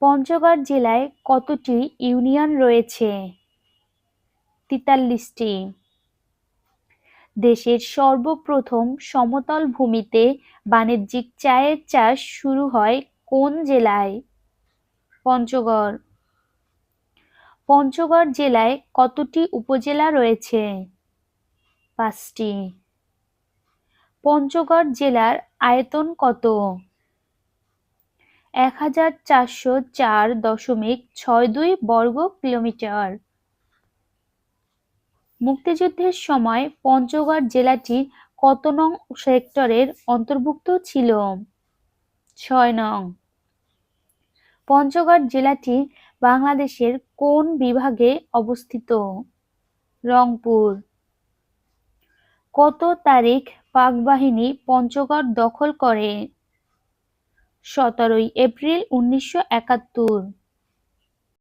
পঞ্চগড় জেলায় কতটি ইউনিয়ন রয়েছে? তেতাল্লিশটি। দেশের সর্বপ্রথম সমতল ভূমিতে বাণিজ্যিক চায়ের চাষ শুরু হয় কোন জেলায়? পঞ্চগড়। পঞ্চগড় জেলায় কতটি উপজেলা রয়েছে? পাঁচটি। পঞ্চগড় জেলার আয়তন কত? এক হাজার চারশো চার দশমিক ছয় দুই বর্গ কিলোমিটার। মুক্তিযুদ্ধের সময় পঞ্চগড় জেলাটি কত নং সেক্টরের অন্তর্ভুক্ত ছিল? ছয় নং। পঞ্চগড় জেলাটি বাংলাদেশের কোন বিভাগে অবস্থিত? রংপুর। কত তারিখ পাক বাহিনী পঞ্চগড় দখল করে? সতেরোই এপ্রিল উনিশশো একাত্তর।